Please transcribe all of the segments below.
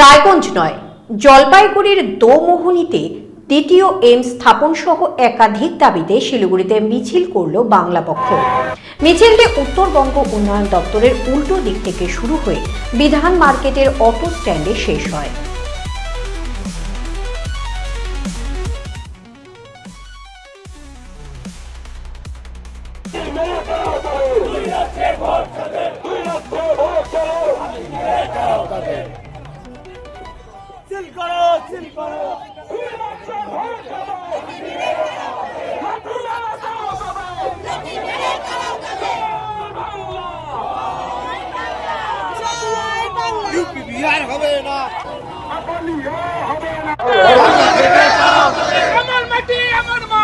রায়গঞ্জ নয়, জলপাইগুড়ির দোমোহনীতে দ্বিতীয় এম স্থাপন সহ একাধিক দাবিতে শিলিগুড়িতে মিছিল করল বাংলা পক্ষ। মিছিলটি উত্তরবঙ্গ উন্নয়ন দপ্তরের উল্টো দিক থেকে শুরু হয়ে বিধান মার্কেটের অটো স্ট্যান্ডে শেষ হয়। আমার মাটি আমার মা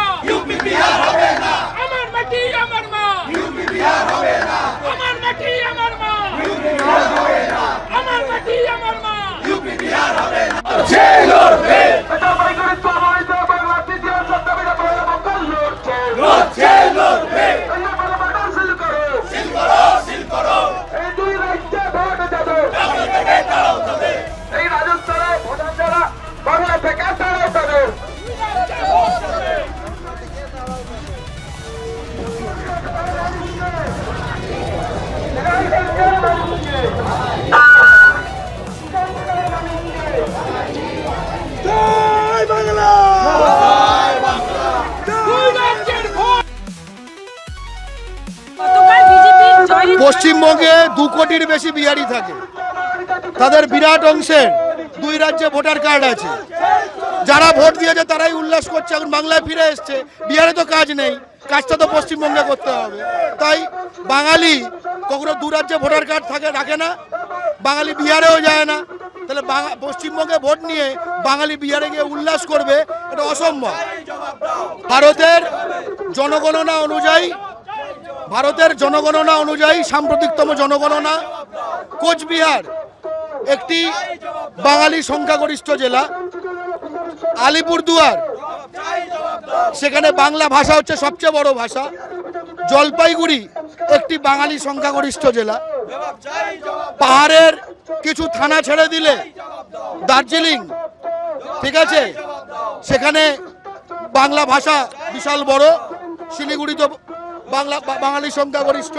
পশ্চিমবঙ্গে দু কোটির বেশি বিহারি থাকে। তাদের বিরাট অংশের দুই রাজ্যে ভোটার কার্ড আছে। যারা ভোট দিয়েছে তারাই উল্লাস করছে। এখন বাংলায় ফিরে এসছে। বিহারে তো কাজ নেই। কাজটা তো পশ্চিমবঙ্গে করতে হবে। তাই বাঙালি কখনো দু রাজ্যে ভোটার কার্ড থাকে, রাখে না। বাঙালি বিহারেও যায় না। তাহলে বাঙা- পশ্চিমবঙ্গে ভোট নিয়ে বাঙালি বিহারে গিয়ে উল্লাস করবে, এটা অসম্ভব। ভারতের জনগণনা অনুযায়ী, ভারতের জনগণনা অনুযায়ী সাম্প্রতিকতম জনগণনা কোচবিহার, একটি বাঙালি সংখ্যাগরিষ্ঠ জেলা। আলিপুরদুয়ার। সেখানে বাংলা ভাষা হচ্ছে সবচেয়ে বড় ভাষা। জলপাইগুড়ি একটি বাঙালি সংখ্যাগরিষ্ঠ জেলা। পাহাড়ের কিছু থানা ছেড়ে দিলে দার্জিলিং, ঠিক আছে? সেখানে বাংলা ভাষা বিশাল বড় শিলিগুড়ি তো বাংলা, বাঙালি সংখ্যাগরিষ্ঠ।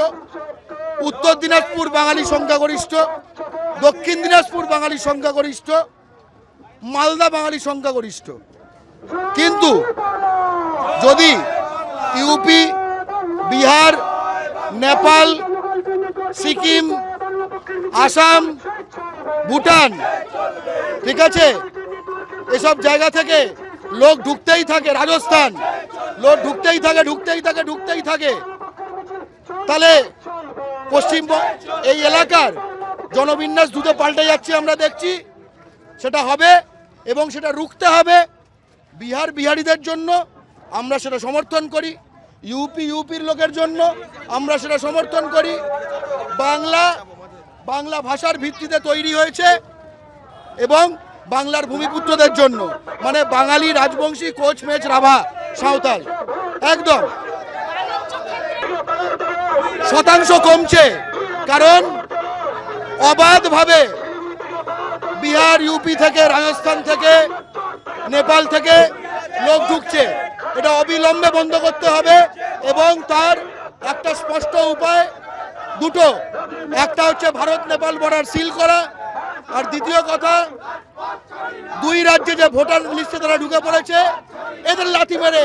উত্তর দিনাজপুর বাঙালি সংখ্যাগরিষ্ঠ। দক্ষিণ দিনাজপুর বাঙালি সংখ্যাগরিষ্ঠ। মালদা বাঙালি সংখ্যাগরিষ্ঠ। কিন্তু যদি ইউপি বিহার, নেপাল, সিকিম, আসাম, ভুটান, ঠিক আছে? এসব জায়গা থেকে লোক ঢুকতেই থাকে, রাজস্থান। লোক ঢুকতেই থাকে ঢুকতেই থাকে ঢুকতেই থাকে। তাহলে পশ্চিমবঙ্গ এই এলাকার জনবিন্যাস দ্রুত পাল্টে যাচ্ছে, আমরা দেখছি। সেটা হবে এবং সেটা রুখতে হবে। বিহার বিহারিদের জন্য আমরা সেটা সমর্থন করি। ইউপি ইউপির লোকের জন্য আমরা সেটা সমর্থন করি। বাংলা বাংলা ভাষার ভিত্তিতে তৈরি হয়েছে এবং বাংলার ভূমিপুত্রদের জন্য মানে বাঙালি রাজবংশী কোচ মেচ রাভা সাঁওতাল, একদম। শতাংশ কমছে, কারণ অবাধভাবে বিহার ইউপি থেকে, রাজস্থান থেকে, নেপাল থেকে লোক ঢুকছে। এটা অবিলম্বে বন্ধ করতে হবে এবং তার একটা স্পষ্ট উপায়, দুটো। একটা হচ্ছে ভারত নেপাল বর্ডার সিল করা। আর দ্বিতীয় কথা, দুই রাজ্যে যে ভোটার লিস্টে তারা ঢুকে পড়েছে, এদের লাথি মেরে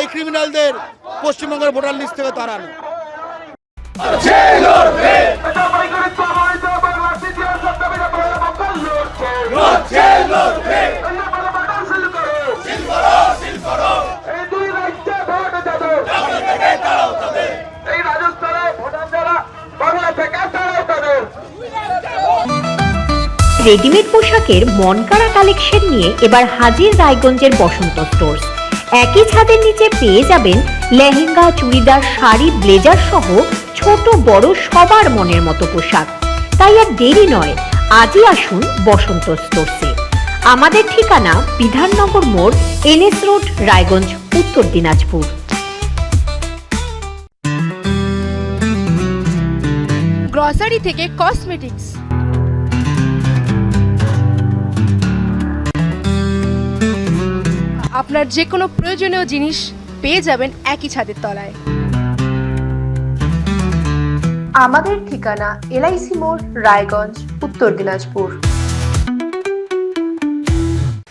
এই ক্রিমিনালদের পশ্চিমবঙ্গের ভোটার লিস্ট থেকে তাড়ানো। রেডিমেড পোশাকের মনকাড়া কালেকশন নিয়ে এবার হাজির রায়গঞ্জের বসন্ত স্টোর্স একই ছাদের নিচে পেয়ে যাবেন লেহেঙ্গা, চুড়িদার, শাড়ি, ব্লেজার সহ ছোট বড় সবার মনের মতো পোশাক। তাই আর দেরি নয় আজই আসুন বসন্ত স্টোরসে আমাদের ঠিকানা বিধাননগর মোড়, এনএস রোড, রায়গঞ্জ, উত্তর দিনাজপুর। গ্রসারি থেকে কসমেটিক্স আপনার যে কোনো প্রয়োজনীয় জিনিস পেয়ে যাবেন একই ছাদের তলায়। আমাদের ঠিকানা এলআইসি মোড় রায়গঞ্জ উত্তর দিনাজপুর।